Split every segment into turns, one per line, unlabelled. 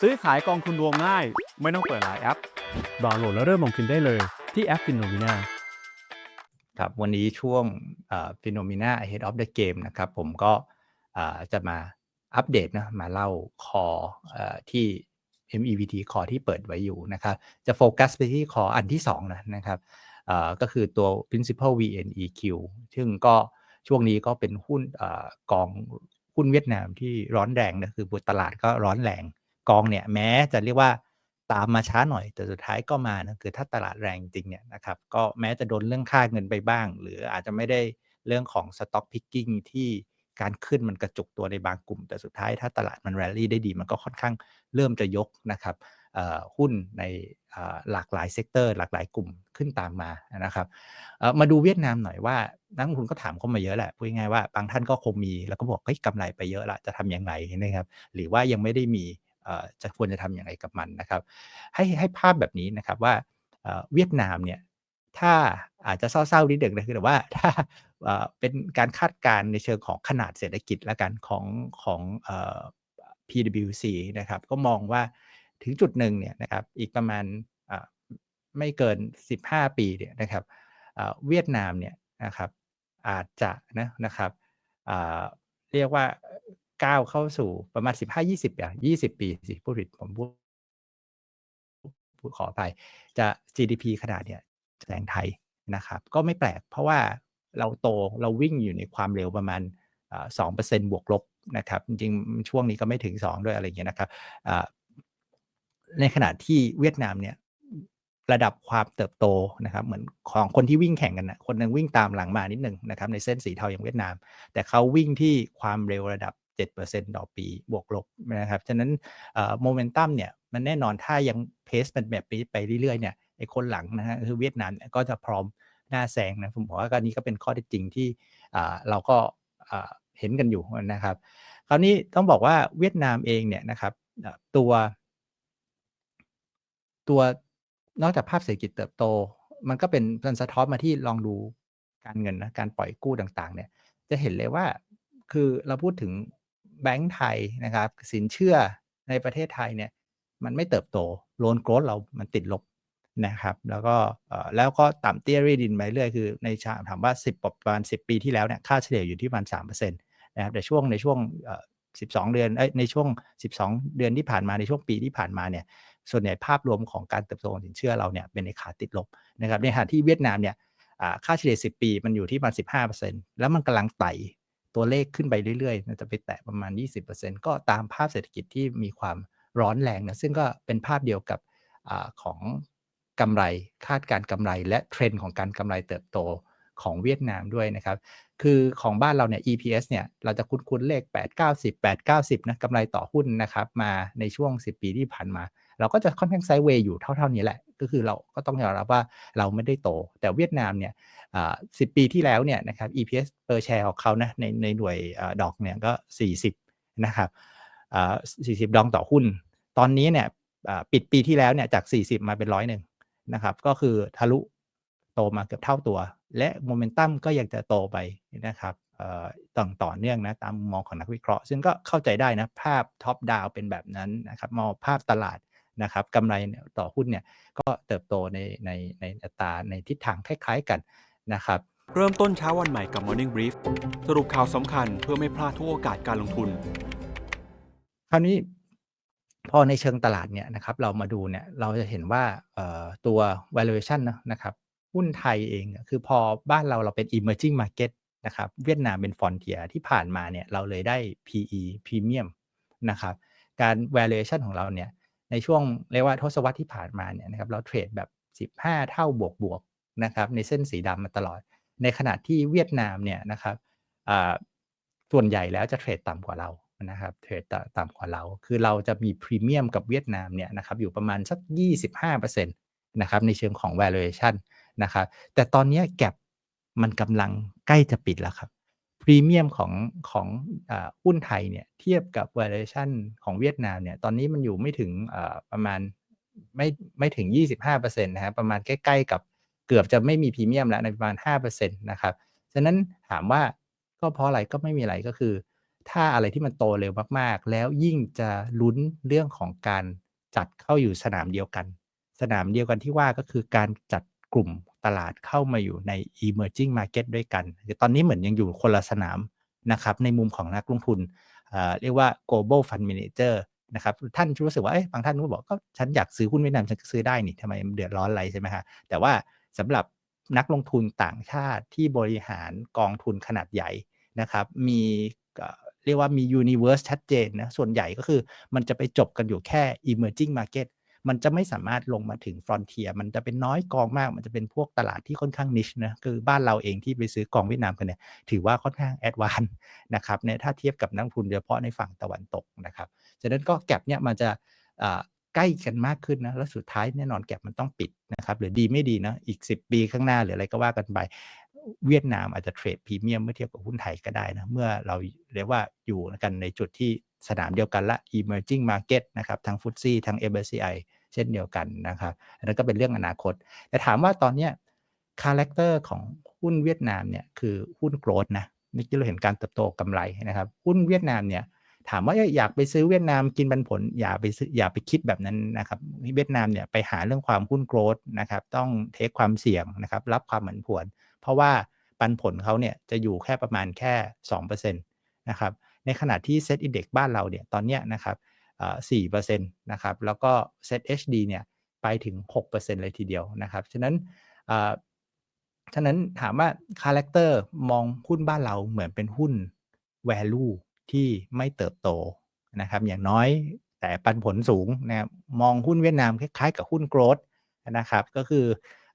ซื้อขายกองทุนรวมง่าย ไม่ต้องเปิดหลายแอป ดาวน์โหลดแล้วเริ่มลงทุนได้เลยที่แอป Finomina
ครับวันนี้ช่วงฟิโนมิน่า Head of the Game นะครับ ผมก็จะมาอัปเดตนะมาเล่าคอที่ MEVT คอที่เปิดไว้อยู่นะครับ จะโฟกัสไปที่คออันที่2นะนะครับก็คือตัว principal VNEQ ซึ่งก็ช่วงนี้ก็เป็นหุ้นอกองหุ้นเวียดนามที่ร้อนแรงนะคือตลาดก็ร้อนแรง กองเนี่ยแม้จะเรียกว่าตามมาช้าหน่อยแต่สุดท้ายก็มานะคือถ้าตลาดแรงจริงเนี่ยนะครับก็แม้จะโดนเรื่องค่าเงินไปบ้าง หรืออาจจะไม่ได้เรื่องของ stock picking ที่การขึ้นมันกระจุกตัวในบางกลุ่ม แต่สุดท้ายถ้าตลาดมัน rally ได้ดีมันก็ค่อนข้างเริ่มจะยกนะครับหุ้นในหลากหลายเซกเตอร์ หลากหลายกลุ่มขึ้นตามมานะครับมาดูเวียดนามหน่อยว่านักลงทุนก็ถามเข้ามาเยอะแหละพูดง่ายว่าบางท่านก็คงมีแล้วก็บอกเฮ้ยกำไรไปเยอะละจะทำยังไงนะครับหรือว่ายังไม่ได้มี จะควรจะทำอย่างไรกับมันนะครับ ให้ให้ภาพแบบนี้นะครับว่าเวียดนามเนี่ยถ้าอาจจะเศร้าๆนิดเดียวนะคือแต่ว่าถ้าเป็นการคาดการณ์ในเชิงของขนาดเศรษฐกิจและกันของของ PwC นะครับ ก็มองว่าถึงจุดหนึ่งเนี่ยนะครับอีกประมาณไม่เกิน 15 ปีเนี่ยนะครับเวียดนามเนี่ยนะครับอาจจะนะนะครับเรียกว่า ก้าวเข้าสู่ประมาณ15-20อะ20ปีสิผู้ผลิตผมพูดขอไปจะ GDP ขนาดเนี่ยแสงไทยนะครับ ก็ไม่แปลกเพราะว่าเราโตเราวิ่งอยู่ในความเร็วประมาณสองเปอร์เซ็นต์บวกลบนะครับ จริงๆ ช่วงนี้ก็ไม่ถึง 2 ด้วยอะไรเงี้ยนะครับในขณะที่เวียดนามเนี่ยระดับความเติบโตนะครับเหมือนของคนที่วิ่งแข่งกันนะคนนึงวิ่งตามหลังมานิดหนึ่งนะครับในเส้นสีเทาอย่างเวียดนาม แต่เขาวิ่งที่ความเร็วระดับ 7%ต่อปีบวกลบนะครับ ฉะนั้นโมเมนตัมเนี่ยมันแน่นอนถ้ายังเพสเป็นแบบไปเรื่อยๆเนี่ยไอ้คนหลังนะฮะคือเวียดนามก็จะพร้อมหน้าแซงนะผมบอกว่าก็นี้ก็เป็นข้อเท็จจริงที่เราก็เห็นกันอยู่นะครับ คราวนี้ต้องบอกว่าเวียดนามเองเนี่ยนะครับตัว ตัวนอกจากภาพเศรษฐกิจเติบโต มันก็เป็นมันสะท้อนมาที่ลองดูการเงินนะการปล่อยกู้ต่างๆ เนี่ย จะเห็นเลยว่าคือเราพูดถึง แบงก์ไทยนะครับ สินเชื่อในประเทศไทยเนี่ยมันไม่เติบโตโลนโกรดเรามันติดลบนะครับแล้วก็แล้วก็ต่ำเตี้ยรีดินไปเรื่อยคือในชาถามว่า 10ประมาณ10 ปีที่แล้วเนี่ยค่าเฉลี่ยอยู่ที่ประมาณ3%นะครับแต่ช่วงในช่วง 12 เดือนในช่วง 12 เดือนที่ผ่านมาในช่วงปีที่ผ่านมาเนี่ยส่วนใหญ่ภาพรวมของการเติบโตของสินเชื่อเราเนี่ยเป็นในขาติดลบนะครับในขณะที่เวียดนามเนี่ยค่าเฉลี่ย 10 ปีมันอยู่ที่ประมาณ15%แล้วมันกำลังไต่ ตัวเลขขึ้นไปเรื่อยๆ จะไปแตะประมาณ 20%ก็ตามภาพเศรษฐกิจที่มีความร้อนแรงนะซึ่งก็เป็นภาพเดียวกับอของกำไรคาดการกำไร และเทรนด์ของการกำไรเติบโตของเวียดนามด้วยนะครับ คือของบ้านเราเนี่ย EPS เนี่ย เราจะคุ้นๆ เลข 8 90 8 90 นะกำไรต่อหุ้นนะครับ มาในช่วง 10 ปีที่ผ่านมา เราก็จะค่อนข้างไซด์เวย์อยู่เท่า ๆ นี้แหละ ก็คือเราก็ต้องยอมรับว่าเราไม่ได้โต แต่เวียดนามเนี่ยสิบปีที่แล้วเนี่ยนะครับ EPS per share ของเขานะในในหน่วยดอกเนี่ยก็ 40 นะครับ40 ดองต่อหุ้น ตอนนี้เนี่ยปิดปีที่แล้วเนี่ยจาก 40 มาเป็นร้อยหนึ่งนะครับก็คือทะลุโตมาเกือบเท่าตัว และโมเมนตัมก็ยังจะโตไปนะครับต่อต่อเนื่องนะตามมองของนักวิเคราะห์ ซึ่งก็เข้าใจได้นะ ภาพท็อปดาวเป็นแบบนั้นนะครับมองภาพตลาด นะครับกำไรต่อหุ้นเนี่ยก็เติบโตในในในอัตราในทิศทางคล้าย ๆกันนะครับ
เริ่มต้นเช้าวันใหม่กับ Morning Brief สรุปข่าวสำคัญเพื่อไม่พลาดทุกโอกาสการลงทุน
คราวนี้พอในเชิงตลาดเนี่ยนะครับเรามาดูเนี่ยเราจะเห็นว่าตัว valuation นะครับหุ้นไทยเองคือพอบ้านเราเราเป็น emerging market นะครับเวียดนามเป็น frontier ที่ผ่านมาเนี่ยเราเลยได้ PE premium นะครับการ valuation ของเราเนี่ย ในช่วงเรียกว่าทศวรรษที่ผ่านมาเนี่ยนะครับเราเทรดแบบ 15 เท่าบวกบวกนะครับในเส้นสีดำมาตลอด ในขณะที่เวียดนามเนี่ยนะครับส่วนใหญ่แล้วจะเทรดต่ำกว่าเรานะครับเทรดต่ำกว่าเรา คือเราจะมีพรีเมียมกับเวียดนามเนี่ยนะครับอยู่ประมาณสัก 25%นะครับในเชิงของ valuation นะครับแต่ตอนนี้แก็บมันกำลังใกล้จะปิดแล้วครับ พรีเมียมของของหุ้นไทยเนี่ยเทียบกับ valuation ของเวียดนามเนี่ยตอนนี้มันอยู่ไม่ถึงประมาณไม่ไม่ถึง 25%นะครับประมาณใกล้ ๆ กับเกือบจะไม่มีพรีเมียมแล้วในประมาณ 5%นะครับฉะนั้นถามว่าก็เพราะอะไรก็ไม่มีอะไรก็คือ ถ้าอะไรที่มันโตเร็วมากๆ แล้วยิ่งจะลุ้นเรื่องของการจัดเข้าอยู่สนามเดียวกัน สนามเดียวกันที่ว่าก็คือการจัดกลุ่ม ตลาดเข้ามาอยู่ใน emerging market ด้วยกัน ตอนนี้เหมือนยังอยู่คนละสนามนะครับในมุมของนักลงทุนเเรียกว่า global fund manager นะครับท่านรู้สึกว่าบางท่านก็บอกก็ฉันอยากซื้อหุ้นเวียดนามฉันก็ซื้อได้นี่ทำไมเดือดร้อนอะไรใช่ไหมฮะแต่ว่าสำหรับนักลงทุนต่างชาติที่บริหารกองทุนขนาดใหญ่นะครับมีเอ่อเรียกว่ามี universe ชัดเจนนะส่วนใหญ่ก็คือมันจะไปจบกันอยู่แค่ emerging market มันจะไม่สามารถลงมาถึง frontier มันจะเป็นน้อยกองมาก มันจะเป็นพวกตลาดที่ค่อนข้าง niche นะคือบ้านเราเองที่ไปซื้อกองเวียดนามกันเนี่ยถือว่าค่อนข้าง advance นะครับในถ้าเทียบกับนักลงทุนโดยเฉพาะในฝั่งตะวันตกนะครับฉะนั้นก็แก็บเนี่ยมันจะใกล้กันมากขึ้นนะ แล้วสุดท้ายแน่นอนแก็บมันต้องปิดนะครับหรือดีไม่ดีนะ อีก 10 ปีข้างหน้าหรืออะไรก็ว่ากันไป เวียดนามอาจจะเทรดพรีเมียมเมื่อเทียบกับหุ้นไทยก็ได้นะ เมื่อเราเรียกว่าอยู่กันในจุดที่สนามเดียวกันละ emerging market นะครับ ทั้งฟุตซี่ทั้ง MSCI เช่นเดียวกันนะครับอันนั้นก็เป็นเรื่องอนาคต แต่ถามว่าตอนเนี้ยคาแรคเตอร์ของหุ้นเวียดนามเนี่ยคือหุ้นโกรดนะเมื่อกี้เราเห็นการเติบโตกำไรนะครับ หุ้นเวียดนามเนี่ยถามว่าอยากไปซื้อเวียดนามกินปันผลอย่าไปซื้ออย่าไปคิดแบบนั้นนะครับเวียดนามเนี่ยไปหาเรื่องความหุ้นโกรดนะครับ ต้องเทคความเสี่ยงนะครับ รับความผันผวน เพราะว่าปันผลเขาเนี่ยจะอยู่แค่ประมาณแค่2%นะครับในขณะที่เซ็ตอินเด็กบ้านเราเนี่ยตอนเนี้ยนะครับ สี่เปอร์เซ็นะครับแล้วก็ Set HD เนี่ยไปถึง 6%เลยทีเดียวนะครับ ฉะนั้นฉะนั้นถามว่าคาแรคเตอร์มองหุ้นบ้านเราเหมือนเป็นหุ้น value ที่ไม่เติบโตนะครับ อย่างน้อยแต่ปันผลสูงนะครับมองหุ้นเวียดนามคล้ายๆกับหุ้น growth นะครับ ก็คือ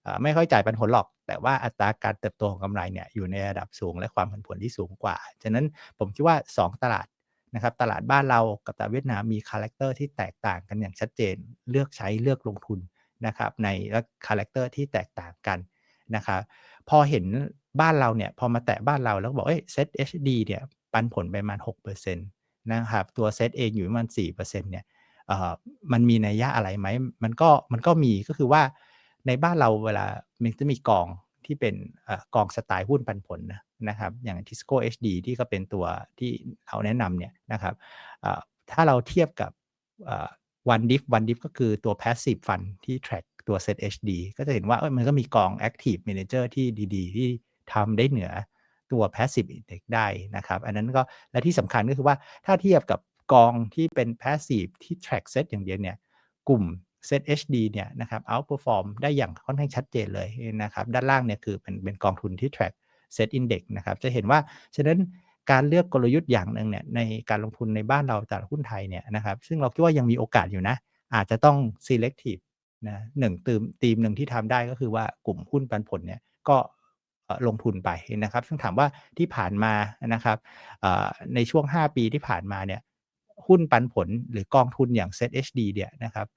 อไม่ค่อยจ่ายปันผลหรอก แต่ว่าอัตราการเติบโตของกำไรเนี่ยอยู่ในระดับสูงและความผันผวนที่สูงกว่า ฉะนั้นผมคิดว่า 2 ตลาด นะครับตลาดบ้านเรากับตลาดเวียดนามมีคาแรคเตอร์ที่แตกต่างกันอย่างชัดเจน เลือกใช้เลือกลงทุนนะครับในคาแรคเตอร์ที่แตกต่างกันนะครับพอเห็นบ้านเราเนี่ยพอมาแตะบ้านเราแล้วบอกเอ้ยเซต HD เนี่ยปันผลไปประมาณ6%นะครับตัวเซตเองอยู่ประมาณ4%เนี่ยเอ่อมันมีนัยยะอะไรไหมมันก็มันก็มีก็คือว่าในบ้านเราเวลามันจะมีกองที่เป็นเอ่อกองสไตล์หุ้นปันผลนะ นะครับอย่าง Tisco HD ที่ก็เป็นตัวที่เราแนะนำเนี่ยนะครับถ้าเราเทียบกับเอ่อ one diff one diff ก็คือตัว passive fund ที่ track ตัว set HD ก็จะเห็นว่ามันก็มีกอง active manager ที่ดีๆ ที่ทำได้เหนือตัว passive index ได้นะครับ อันนั้นก็และที่สำคัญก็คือว่าถ้าเทียบกับกองที่เป็น passive ที่ track set อย่างเดียวเนี่ยกลุ่ม set HD เนี่ยนะครับ outperform ได้อย่างค่อนข้างชัดเจนเลยนะครับ ด้านล่างเนี่ยคือเป็นเป็นกองทุนที่ track set index นะครับจะเห็นว่าฉะนั้นการเลือกกลยุทธ์อย่างหนึ่งเนี่ยในการลงทุนในบ้านเราตลาดหุ้นไทยเนี่ยนะครับซึ่งเราคิดว่ายังมีโอกาสอยู่นะ อาจจะต้อง selective นะหนึ่งตีมตีมหนึ่งที่ทำได้ก็คือว่ากลุ่มหุ้นปันผลเนี่ยก็ลงทุนไปนะครับ ซึ่งถามว่าที่ผ่านมานะครับในช่วง 5 ปีที่ผ่านมาเนี่ยหุ้นปันผลหรือกองทุนอย่าง Set HD เนี่ยนะครับ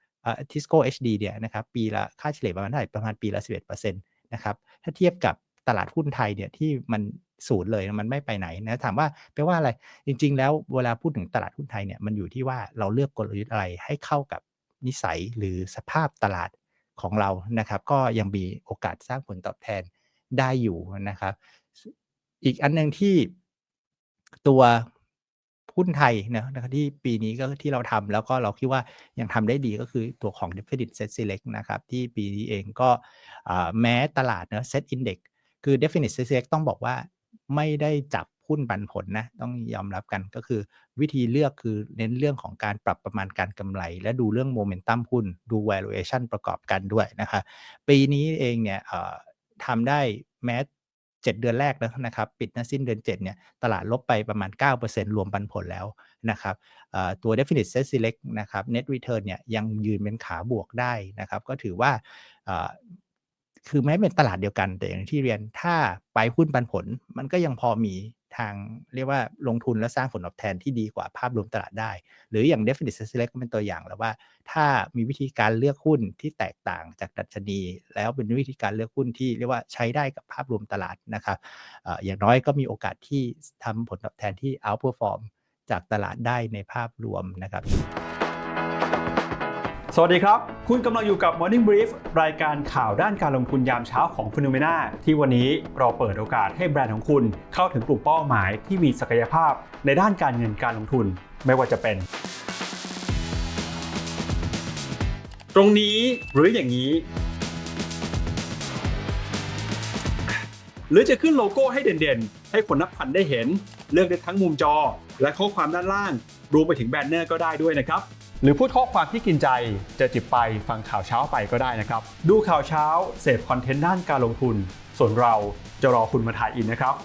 ทิสโก้ HD เนี่ยนะครับปีละค่าเฉลี่ยประมาณเท่าไหร่ประมาณปีละ 11%นะครับถ้าเทียบกับ ตลาดหุ้นไทยเนี่ยที่มันศูนย์เลยมันไม่ไปไหนนะถามว่าแปลว่าอะไรจริง ๆ แล้วเวลาพูดถึงตลาดหุ้นไทยเนี่ยมันอยู่ที่ว่าเราเลือกกลยุทธ์อะไรให้เข้ากับนิสัยหรือสภาพตลาดของเรานะครับ ก็ยังมีโอกาสสร้างผลตอบแทนได้อยู่นะครับ อีกอันหนึ่งที่ตัวหุ้นไทยนะครับที่ปีนี้ก็ที่เราทำแล้วก็เราคิดว่ายังทำได้ดีก็คือตัวของ Definite Set Select นะครับ ที่ปีนี้เองก็แม้ตลาดเนะ Set Index คือ Definite Set Select ต้องบอกว่าไม่ได้จับหุ้นปันผลนะต้องยอมรับกันก็คือวิธีเลือกคือเน้นเรื่องของการปรับประมาณการกำไร และดูเรื่องโมเมนตัมหุ้นดู valuation ประกอบกันด้วยนะครับปีนี้เองเนี่ยทำได้แม้7เดือนแรกนะครับ ปิดนะสิ้นเดือน 7 เนี่ย ตลาดลบไปประมาณ 9%รวมปันผลแล้วนะครับตัว Definite Set Select นะครับ Net Return เนี่ยยังยืนเป็นขาบวกได้นะครับ ก็ถือว่า คือแม้เป็นตลาดเดียวกัน แต่อย่างที่เรียนถ้าไปหุ้นปันผล มันก็ยังพอมีทางเรียกว่าลงทุนและสร้างผลตอบแทนที่ดีกว่าภาพรวมตลาดได้ หรืออย่าง Definite select ก็เป็นตัวอย่างแล้วว่า ถ้ามีวิธีการเลือกหุ้นที่แตกต่างจากดัชนี แล้วเป็นวิธีการเลือกหุ้นที่เรียกว่าใช้ได้กับภาพรวมตลาดนะครับอย่างน้อยก็มีโอกาสที่ทำผลตอบแทนที่ outperform จากตลาดได้ในภาพรวมนะครับ
สวัสดีครับ คุณกำลังอยู่กับ Morning Brief รายการข่าวด้านการลงทุนยามเช้าของ p h e n o m e n a ที่วันนี้เราเปิดโอกาสให้แบรนด์ของคุณเข้าถึงกลุ่มเป้าหมายที่มีศักยภาพในด้านการเงินการลงทุนไม่ว่าจะเป็น ตรงนี้หรืออย่างนี้ หรือจะขึ้นโลโก้ให้เด่นๆ ให้คนนับพันได้เห็น เลือกได้ทั้งมุมจอ และข้อความด้านล่างรวมไปถึงแบนเนอร์ก็ได้ด้วยนะครับ หรือพูดข้อความที่กินใจจะจิบไปฟังข่าวเช้าไปก็ได้นะครับ ดูข่าวเช้าเสพคอนเทนต์ด้านการลงทุน ส่วนเราจะรอคุณมาถ่ายอินนะครับ